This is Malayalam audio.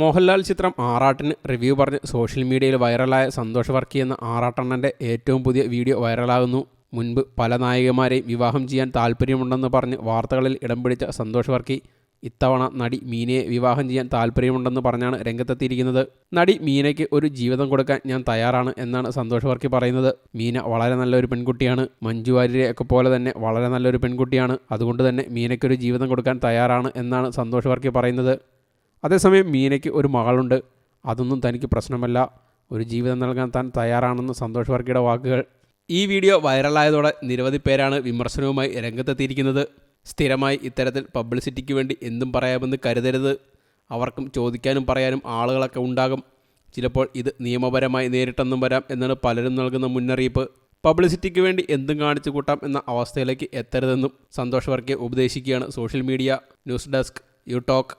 മോഹൻലാൽ ചിത്രം ആറാട്ടിന് റിവ്യൂ പറഞ്ഞ് സോഷ്യൽ മീഡിയയിൽ വൈറലായ സന്തോഷ് വർക്കി എന്ന ആറാട്ടണ്ണന്റെ ഏറ്റവും പുതിയ വീഡിയോ വൈറലാകുന്നു. മുൻപ് പല നായികമാരെയും വിവാഹം ചെയ്യാൻ താല്പര്യമുണ്ടെന്ന് പറഞ്ഞ് വാർത്തകളിൽ ഇടം പിടിച്ച സന്തോഷ് വർക്കി ഇത്തവണ നടി മീനയെ വിവാഹം ചെയ്യാൻ താല്പര്യമുണ്ടെന്ന് പറഞ്ഞാണ് രംഗത്തെത്തിയിരിക്കുന്നത്. നടി മീനയ്ക്ക് ഒരു ജീവിതം കൊടുക്കാൻ ഞാൻ തയ്യാറാണ് എന്നാണ് സന്തോഷ് വർക്കി പറയുന്നത്. മീന വളരെ നല്ലൊരു പെൺകുട്ടിയാണ്. മഞ്ജു വാര്യരെയൊക്കെ പോലെ തന്നെ വളരെ നല്ലൊരു പെൺകുട്ടിയാണ്. അതുകൊണ്ട് തന്നെ മീനയ്ക്കൊരു ജീവിതം കൊടുക്കാൻ തയ്യാറാണ് എന്നാണ് സന്തോഷ് വർക്കി പറയുന്നത്. അതേസമയം മീനയ്ക്ക് ഒരു മകളുണ്ട്. അതൊന്നും തനിക്ക് പ്രശ്നമല്ല. ഒരു ജീവിതം നൽകാൻ താൻ തയ്യാറാണെന്ന് സന്തോഷ് വർക്കിയുടെ വാക്കുകൾ. ഈ വീഡിയോ വൈറലായതോടെ നിരവധി പേരാണ് വിമർശനവുമായി രംഗത്തെത്തിയിരിക്കുന്നത്. സ്ഥിരമായി ഇത്തരത്തിൽ പബ്ലിസിറ്റിക്ക് വേണ്ടി എന്തും പറയാമെന്ന് കരുതരുത്. അവർക്കും ചോദിക്കാനും പറയാനും ആളുകളൊക്കെ ഉണ്ടാകും. ചിലപ്പോൾ ഇത് നിയമപരമായി നേരിട്ടെന്നും വരാം എന്നാണ് പലരും നൽകുന്ന മുന്നറിയിപ്പ്. പബ്ലിസിറ്റിക്ക് വേണ്ടി എന്തും കാണിച്ചു കൂട്ടാം എന്ന അവസ്ഥയിലേക്ക് എത്തരുതെന്നും സന്തോഷ് വർക്കിയെ ഉപദേശിക്കുകയാണ് social media news desk you talk